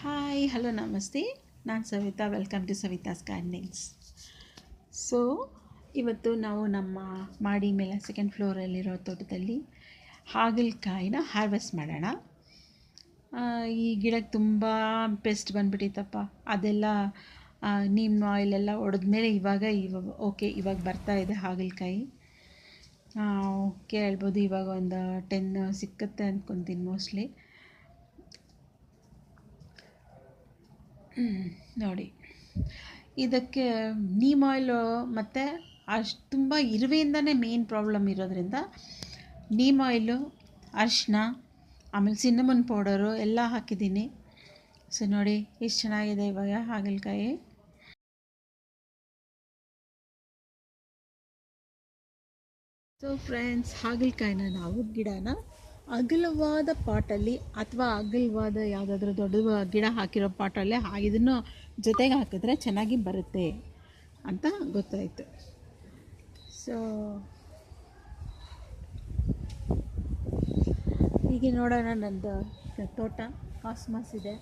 Hi hello ನಮಸ್ತೆ. ನಾನು Savita welcome to Savita gardenings so ಇವತ್ತು ನಾವು ನಮ್ಮ ಮಾಡಿ ಮೇಲೆ ಸೆಕೆಂಡ್ ಫ್ಲೋರಲ್ಲಿರೋ ತೋಟದಲ್ಲಿ ಹಾಗಲಕಾಯಿನ ಹಾರ್ವೆಸ್ಟ್ ಮಾಡೋಣ. ಈ ಗಿಡಕ್ಕೆ ತುಂಬ ಪೆಸ್ಟ್ ಬಂದುಬಿಟ್ಟಿತ್ತಪ್ಪ. ಅದೆಲ್ಲ ನೀಮ್ ಆಯಿಲೆಲ್ಲ ಹೊಡೆದ್ಮೇಲೆ ಇವಾಗ ಇವಾಗ ಓಕೆ ಇವಾಗ ಬರ್ತಾ ಇದೆ ಹಾಗಲಕಾಯಿ. ಓಕೆ ಹೇಳ್ಬೋದು ಇವಾಗ ಒಂದು ಟೆನ್ ಸಿಕ್ಕತ್ತೆ ಅಂದ್ಕೊತೀನಿ ಮೋಸ್ಟ್ಲಿ ನೋಡಿ. ಇದಕ್ಕೆ ನೀಮ್ ಆಯಿಲು ಮತ್ತು ಅಷ್ಟು ತುಂಬ ಇರುವೆಯಿಂದನೇ ಮೇನ್ ಪ್ರಾಬ್ಲಮ್ ಇರೋದ್ರಿಂದ ನೀಮ್ ಆಯಿಲು ಅರಿಶಿನ ಆಮೇಲೆ ಸಿನ್ನಮನ್ ಪೌಡರು ಎಲ್ಲ ಹಾಕಿದ್ದೀನಿ. ಸೊ ನೋಡಿ, ಎಷ್ಟು ಚೆನ್ನಾಗಿದೆ ಇವಾಗ ಹಾಗಲಕಾಯಿ. ಸೊ ಫ್ರೆಂಡ್ಸ್ ಹಾಗಲಕಾಯಿನ ನಾವು ಗಿಡನ ಅಗಲವಾದ ಪಾಟಲ್ಲಿ ಅಥವಾ ಅಗಲವಾದ ಯಾವುದಾದ್ರೂ ದೊಡ್ಡ ಗಿಡ ಹಾಕಿರೋ ಪಾಟಲ್ಲೇ ಇದನ್ನು ಜೊತೆಗೆ ಹಾಕಿದ್ರೆ ಚೆನ್ನಾಗಿ ಬರುತ್ತೆ ಅಂತ ಗೊತ್ತಾಯಿತು. ಸೊ ಹೀಗೆ ನೋಡೋಣ ನಂದು ತೋಟ. ಕಾಸ್ಮಸ್ ಇದೆ.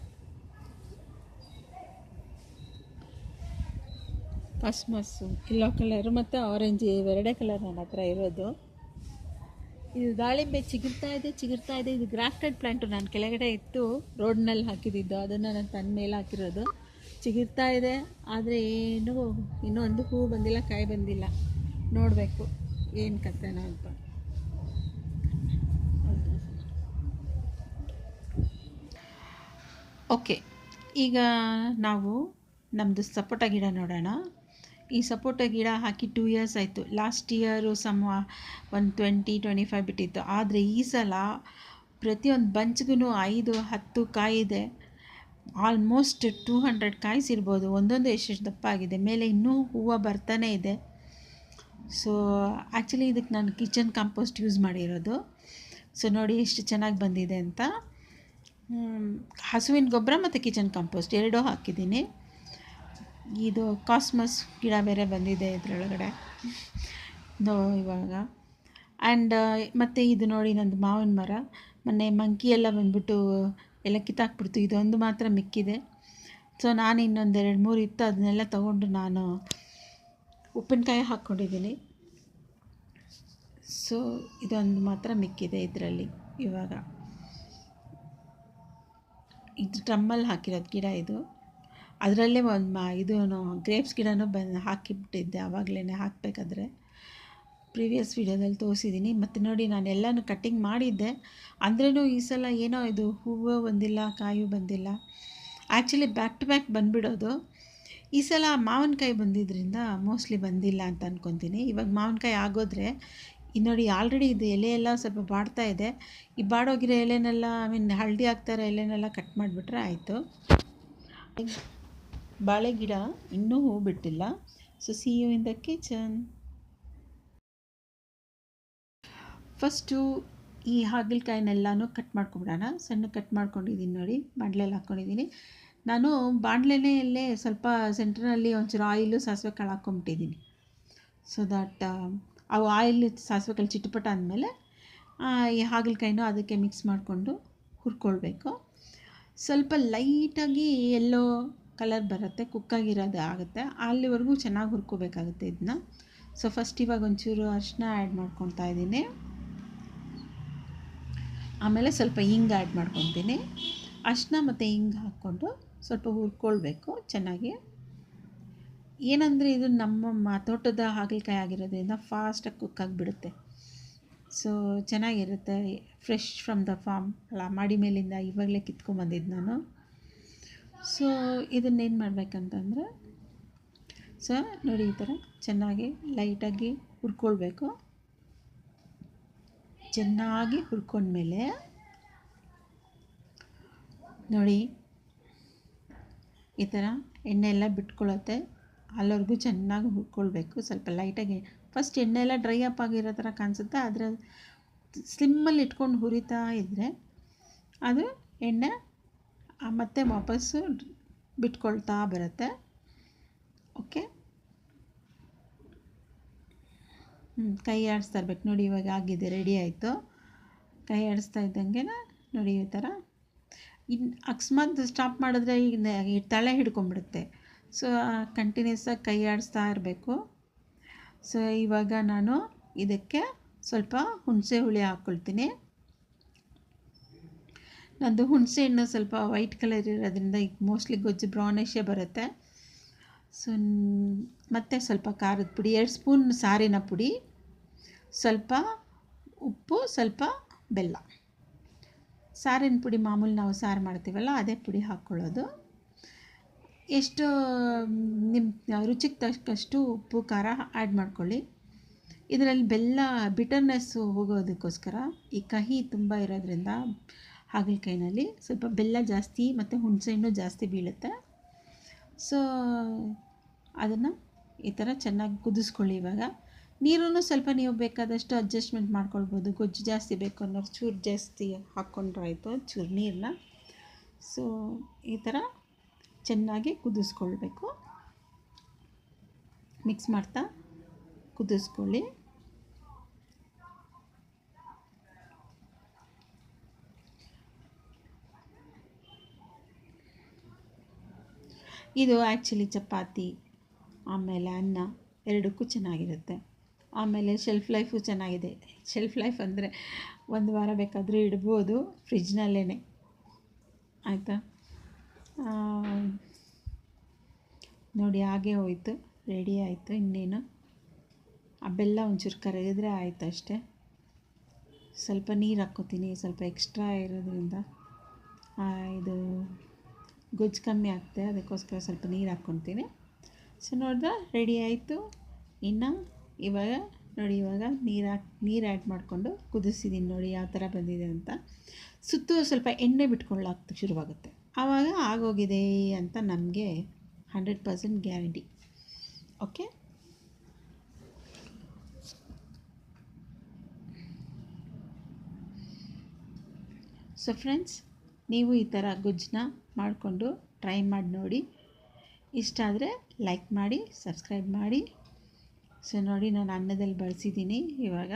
ಕಾಸ್ಮಸ್ಸು ಎಲ್ಲೋ ಕಲರು ಮತ್ತು ಆರೆಂಜ್ ಎರಡೇ ಕಲರ್ ನನ್ನ ಹತ್ರ ಇರೋದು. ಇದು ದಾಳಿಂಬೆ ಚಿಗುರ್ತಾ ಇದೆ ಚಿಗುರ್ತಾ ಇದೆ. ಇದು ಗ್ರಾಫ್ಟೆಡ್ ಪ್ಲ್ಯಾಂಟು ನಾನು ಕೆಳಗಡೆ ಇತ್ತು ರೋಡ್ನಲ್ಲಿ ಹಾಕಿದ್ದು. ಅದನ್ನು ನಾನು ತನ್ನ ಮೇಲೆ ಹಾಕಿರೋದು. ಚಿಗುರ್ತಾ ಇದೆ. ಆದರೆ ಏನು ಇನ್ನೂ ಒಂದು ಹೂವು ಬಂದಿಲ್ಲ, ಕಾಯಿ ಬಂದಿಲ್ಲ. ನೋಡಬೇಕು. ಏನು ಕತೆನೋ ಅಂತ. ಓಕೆ. ಈಗ ನಾವು ನಮ್ಮದು ಸಪೋಟ ಗಿಡ ನೋಡೋಣ. ಈ ಸಪೋಟ ಗಿಡ ಹಾಕಿ ಟೂ ಇಯರ್ಸ್ ಆಯಿತು. ಲಾಸ್ಟ್ ಇಯರು ಸಮ್ ಒಂದು ಟ್ವೆಂಟಿ ಟ್ವೆಂಟಿ ಫೈವ್ ಬಿಟ್ಟಿತ್ತು. ಆದರೆ ಈ ಸಲ ಪ್ರತಿಯೊಂದು ಬಂಚ್ಗೂ ಐದು, ಹತ್ತು ಕಾಯಿ ಇದೆ. ಆಲ್ಮೋಸ್ಟ್ ಟೂ ಹಂಡ್ರೆಡ್ ಕಾಯ್ಸ್ ಇರ್ಬೋದು. ಒಂದೊಂದು ಎಷ್ಟೆಷ್ಟು ದಪ್ಪ ಆಗಿದೆ. ಮೇಲೆ ಇನ್ನೂ ಹೂವು ಬರ್ತಾನೆ ಇದೆ. ಸೊ ಆ್ಯಕ್ಚುಲಿ ಇದಕ್ಕೆ ನಾನು ಕಿಚನ್ ಕಾಂಪೋಸ್ಟ್ ಯೂಸ್ ಮಾಡಿರೋದು. ಸೊ ನೋಡಿ ಎಷ್ಟು ಚೆನ್ನಾಗಿ ಬಂದಿದೆ ಅಂತ. ಹಸುವಿನ ಗೊಬ್ಬರ ಮತ್ತು ಕಿಚನ್ ಕಾಂಪೋಸ್ಟ್ ಎರಡೂ ಹಾಕಿದ್ದೀನಿ. ಇದು ಕಾಸ್ಮಸ್ ಗಿಡ ಬೇರೆ ಬಂದಿದೆ ಇದರೊಳಗಡೆ. ನೋ ಇವಾಗ. ಆ್ಯಂಡ್ ಮತ್ತು ಇದು ನೋಡಿ ನಂದು ಮಾವಿನ ಮರ. ಮೊನ್ನೆ ಮಂಕಿ ಎಲ್ಲ ಬಂದ್ಬಿಟ್ಟು ಎಲ್ಲ ಕಿತ್ತಾಕ್ಬಿಡ್ತು. ಇದೊಂದು ಮಾತ್ರ ಮಿಕ್ಕಿದೆ. ಸೊ ನಾನು ಇನ್ನೊಂದು ಎರಡು, ಮೂರು ಇತ್ತು. ಅದನ್ನೆಲ್ಲ ತೊಗೊಂಡು ನಾನು ಉಪ್ಪಿನಕಾಯಿ ಹಾಕ್ಕೊಂಡಿದ್ದೀನಿ. ಸೊ ಇದೊಂದು ಮಾತ್ರ ಮಿಕ್ಕಿದೆ ಇದರಲ್ಲಿ ಇವಾಗ. ಇದು ಡ್ರಮ್ಮಲ್ಲಿ ಹಾಕಿರೋದು ಗಿಡ ಇದು. ಅದರಲ್ಲೇ ಒಂದು ಮಾ ಇದು ಗ್ರೇಪ್ಸ್ ಗಿಡನೂ ಬಂದು ಹಾಕಿಬಿಟ್ಟಿದ್ದೆ ಆವಾಗಲೇ ಹಾಕಬೇಕಾದ್ರೆ. ಪ್ರೀವಿಯಸ್ ವೀಡಿಯೋದಲ್ಲಿ ತೋರಿಸಿದ್ದೀನಿ ಮತ್ತು ನೋಡಿ, ನಾನು ಎಲ್ಲನೂ ಕಟ್ಟಿಂಗ್ ಮಾಡಿದ್ದೆ. ಅಂದ್ರೂ ಈ ಸಲ ಏನೋ ಇದು ಹೂವು ಬಂದಿಲ್ಲ, ಕಾಯು ಬಂದಿಲ್ಲ. ಆ್ಯಕ್ಚುಲಿ ಬ್ಯಾಕ್ ಟು ಬ್ಯಾಕ್ ಬಂದುಬಿಡೋದು. ಈ ಸಲ ಮಾವಿನಕಾಯಿ ಬಂದಿದ್ದರಿಂದ ಮೋಸ್ಟ್ಲಿ ಬಂದಿಲ್ಲ ಅಂತ ಅಂದ್ಕೊತೀನಿ ಇವಾಗ ಮಾವಿನಕಾಯಿ ಆಗೋದ್ರೆ ನೋಡಿ ಆಲ್ರೆಡಿ ಇದು ಎಲೆ ಎಲ್ಲ ಸ್ವಲ್ಪ ಬಾಡ್ತಾ ಇದೆ. ಈ ಬಾಡೋಗಿರೋ ಎಲೆನೆಲ್ಲ ಐ ಮೀನ್ ಹಳದಿ ಆಗ್ತಾರೆ ಎಲೆನೆಲ್ಲ ಕಟ್ ಮಾಡಿಬಿಟ್ರೆ ಆಯಿತು. ಬಾಳೆ ಗಿಡ ಇನ್ನೂ ಹೂ ಬಿಟ್ಟಿಲ್ಲ. So see you in the kitchen first ಈ ಹಾಗಲಕಾಯಿನೆಲ್ಲನೂ ಕಟ್ ಮಾಡ್ಕೊಬಿಡೋಣ. ಸಣ್ಣ ಕಟ್ ಮಾಡ್ಕೊಂಡಿದ್ದೀನಿ ನೋಡಿ ಬಾಣಲೆಯಲ್ಲಿ ಹಾಕ್ಕೊಂಡಿದ್ದೀನಿ ನಾನು ಬಾಣಲೆನೆಯಲ್ಲೇ ಸ್ವಲ್ಪ ಸೆಂಟ್ರಲ್ಲಿ ಒಂಚೂರು ಆಯಿಲು ಸಾಸಿವೆ ಕಾಳು ಹಾಕ್ಕೊಂಬಿಟ್ಟಿದ್ದೀನಿ. ಸೊ ದಟ್ ಅವು ಆಯಿಲ್ ಸಾಸಿವೆ ಕಾಳು ಚಿಟಪಟ ಅಂದಮೇಲೆ ಈ ಹಾಗಲಕಾಯಿನೂ ಅದಕ್ಕೆ ಮಿಕ್ಸ್ ಮಾಡಿಕೊಂಡು ಹುರ್ಕೊಳ್ಬೇಕು. ಸ್ವಲ್ಪ ಲೈಟಾಗಿ ಎಲ್ಲೋ ಕಲರ್ ಬರುತ್ತೆ ಕುಕ್ಕಾಗಿರೋದು ಆಗುತ್ತೆ. ಅಲ್ಲಿವರೆಗೂ ಚೆನ್ನಾಗಿ ಹುರ್ಕೋಬೇಕಾಗುತ್ತೆ ಇದನ್ನ ಸೊ ಫಸ್ಟ್ ಇವಾಗ ಒಂಚೂರು ಅರಿಶಿನ ಆ್ಯಡ್ ಮಾಡ್ಕೊತಾ ಇದ್ದೀನಿ. ಆಮೇಲೆ ಸ್ವಲ್ಪ ಹಿಂಗೆ ಆ್ಯಡ್ ಮಾಡ್ಕೊತೀನಿ ಅರಿಶಿನ ಮತ್ತು ಹಿಂಗೆ ಹಾಕ್ಕೊಂಡು ಸ್ವಲ್ಪ ಹುರ್ಕೊಳ್ಬೇಕು ಚೆನ್ನಾಗಿ. ಏನಂದರೆ ಇದು ನಮ್ಮ ಮ- ತೋಟದ ಹಾಗಲಕಾಯಿ ಆಗಿರೋದ್ರಿಂದ ಫಾಸ್ಟಾಗಿ ಕುಕ್ ಆಗಿಬಿಡುತ್ತೆ. ಸೊ ಚೆನ್ನಾಗಿರುತ್ತೆ ಫ್ರೆಶ್ ಫ್ರಮ್ ದ ಫಾರ್ಮ್ ಅಲ್ಲ, ಮಾಡಿ ಮೇಲಿಂದ ಇವಾಗಲೇ ಕಿತ್ಕೊಂಬಂದಿದ್ದು ನಾನು. ಸೊ ಇದನ್ನೇನು ಮಾಡಬೇಕಂತಂದ್ರೆ ಸೊ ನೋಡಿ ಈ ಥರ ಚೆನ್ನಾಗಿ ಲೈಟಾಗಿ ಹುರ್ಕೊಳ್ಬೇಕು. ಚೆನ್ನಾಗಿ ಹುರ್ಕೊಂಡ್ಮೇಲೆ, ನೋಡಿ, ಈ ಥರ ಎಣ್ಣೆ ಎಲ್ಲ ಬಿಟ್ಕೊಳ್ಳುತ್ತೆ. ಅಲ್ಲವರೆಗೂ ಚೆನ್ನಾಗಿ ಹುರ್ಕೊಳ್ಬೇಕು. ಸ್ವಲ್ಪ ಲೈಟಾಗಿ ಫಸ್ಟ್ ಎಣ್ಣೆ ಎಲ್ಲ ಡ್ರೈ ಅಪ್ ಆಗಿರೋ ಥರ ಕಾಣಿಸುತ್ತೆ. ಆದರೆ ಸ್ಲಿಮ್ಮಲ್ಲಿ ಇಟ್ಕೊಂಡು ಹುರಿತಾ ಇದ್ದರೆ ಅದು ಎಣ್ಣೆ ಮತ್ತೆ ವಾಪಸ್ಸು ಬಿಟ್ಕೊಳ್ತಾ ಬರುತ್ತೆ. ಓಕೆ ಹ್ಞೂ ಕೈ ಆಡಿಸ್ತಾ ಇರ್ಬೇಕು. ನೋಡಿ, ಇವಾಗ ಆಗಿದೆ ರೆಡಿ ಆಯಿತು. ಕೈ ಆಡಿಸ್ತಾ ಇದ್ದಂಗೆ ನೋಡಿ, ಈ ಥರ. ಇನ್ನು ಅಕಸ್ಮಾತ್ ಸ್ಟಾಪ್ ಮಾಡಿದ್ರೆ ಈಗ ತಳೆ ಹಿಡ್ಕೊಂಬಿಡುತ್ತೆ ಸೊ ಕಂಟಿನ್ಯೂಸ್ ಆಗಿ ಕೈ ಆಡಿಸ್ತಾ ಇರಬೇಕು. ಸೊ ಇವಾಗ ನಾನು ಇದಕ್ಕೆ ಸ್ವಲ್ಪ ಹುಣಸೆ ಹುಳಿ ಹಾಕ್ಕೊಳ್ತೀನಿ ನಂದು ಹುಣಸೆ ಹಣ್ಣು ಸ್ವಲ್ಪ ವೈಟ್ ಕಲರ್ ಇರೋದ್ರಿಂದ ಈಗ ಮೋಸ್ಟ್ಲಿ ಗೊಜ್ಜು ಬ್ರೌನಿಶೇ ಬರುತ್ತೆ. ಸೊ ಮತ್ತು ಸ್ವಲ್ಪ ಖಾರದ ಪುಡಿ, ಎರಡು ಸ್ಪೂನ್ ಸಾರಿನ ಪುಡಿ, ಸ್ವಲ್ಪ ಉಪ್ಪು, ಸ್ವಲ್ಪ ಬೆಲ್ಲ. ಸಾರಿನ ಪುಡಿ ಮಾಮೂಲಿ ನಾವು ಸಾರು ಮಾಡ್ತೀವಲ್ಲ, ಅದೇ ಪುಡಿ ಹಾಕ್ಕೊಳ್ಳೋದು. ಎಷ್ಟು ನಿಮ್ಮ ರುಚಿಗೆ ತಕ್ಕಷ್ಟು ಉಪ್ಪು, ಖಾರ ಆ್ಯಡ್ ಮಾಡ್ಕೊಳ್ಳಿ. ಇದರಲ್ಲಿ ಬೆಲ್ಲ ಬಿಟರ್ನೆಸ್ಸು ಹೋಗೋದಕ್ಕೋಸ್ಕರ ಈ ಕಹಿ ತುಂಬ ಇರೋದ್ರಿಂದ ಹಾಗಲಕಾಯಿನಲ್ಲಿ ಸ್ವಲ್ಪ ಬೆಲ್ಲ ಜಾಸ್ತಿ, ಮತ್ತು ಹುಣಸೆಹಣ್ಣು ಜಾಸ್ತಿ ಬೀಳುತ್ತೆ. ಸೊ ಅದನ್ನು ಈ ಥರ ಚೆನ್ನಾಗಿ ಕುದಿಸ್ಕೊಳ್ಳಿ ಇವಾಗ. ನೀರನ್ನು ಸ್ವಲ್ಪ ನೀವು ಬೇಕಾದಷ್ಟು ಅಡ್ಜಸ್ಟ್ಮೆಂಟ್ ಮಾಡ್ಕೊಳ್ಬೋದು. ಗೊಜ್ಜು ಜಾಸ್ತಿ ಬೇಕು ಅನ್ನೋರು ಚೂರು ಜಾಸ್ತಿ ಹಾಕ್ಕೊಂಡ್ರೆ ಆಯಿತು, ಚೂರು ನೀರನ್ನ ಸೊ ಈ ಥರ ಚೆನ್ನಾಗಿ ಕುದಿಸ್ಕೊಳ್ಬೇಕು. ಮಿಕ್ಸ್ ಮಾಡ್ತಾ ಕುದಿಸ್ಕೊಳ್ಳಿ. ಇದು ಆ್ಯಕ್ಚುಲಿ ಚಪಾತಿ, ಆಮೇಲೆ ಅನ್ನ, ಎರಡಕ್ಕೂ ಚೆನ್ನಾಗಿರುತ್ತೆ. ಆಮೇಲೆ ಶೆಲ್ಫ್ ಲೈಫು ಚೆನ್ನಾಗಿದೆ. ಶೆಲ್ಫ್ ಲೈಫ್ ಅಂದರೆ ಒಂದು ವಾರ ಬೇಕಾದರೂ ಇಡ್ಬೋದು ಫ್ರಿಜ್ನಲ್ಲೇ ಆಯಿತಾ? ನೋಡಿ ಹಾಗೆ ಹೋಯ್ತು. ರೆಡಿ ಆಯಿತು ಇನ್ನೇನು. ಆ ಬೆಲ್ಲ ಒಂಚೂರು ಕರಗಿದ್ರೆ ಆಯಿತು ಅಷ್ಟೇ. ಸ್ವಲ್ಪ ನೀರು ಹಾಕ್ಕೋತೀನಿ, ಸ್ವಲ್ಪ ಎಕ್ಸ್ಟ್ರಾ ಇರೋದ್ರಿಂದ. ಗೊಜ್ಜು ಕಮ್ಮಿ ಆಗ್ತದೆ ಅದಕ್ಕೋಸ್ಕರ ಸ್ವಲ್ಪ ನೀರು ಹಾಕ್ಕೊತೀನಿ. ಸೊ ನೋಡಿದ್ರೆ ರೆಡಿ ಆಯಿತು? ಇನ್ನು ಇವಾಗ ನೋಡಿ, ಇವಾಗ ನೀರು ಹಾಕಿ, ನೀರು ಆ್ಯಡ್ ಮಾಡಿಕೊಂಡು ಕುದಿಸಿದ್ದೀನಿ ನೋಡಿ ಯಾವ ಥರ ಬಂದಿದೆ ಅಂತ. ಸುತ್ತು ಸ್ವಲ್ಪ ಎಣ್ಣೆ ಬಿಟ್ಕೊಳ್ಳೋಕೆ ಶುರುವಾಗುತ್ತೆ. ಆವಾಗ ಆಗೋಗಿದೆ ಅಂತ ನಮಗೆ hundred percent guarantee okay so friends ನೀವು ಈ ಥರ ಗುಜ್ಜನ್ನ ಮಾಡಿಕೊಂಡು ಟ್ರೈ ಮಾಡಿ ನೋಡಿ. ಇಷ್ಟ ಆದರೆ ಲೈಕ್ ಮಾಡಿ, ಸಬ್ಸ್ಕ್ರೈಬ್ ಮಾಡಿ. ಸೊ ನೋಡಿ, ನಾನು ಅನ್ನದಲ್ಲಿ ಬಳಸಿದ್ದೀನಿ ಇವಾಗ.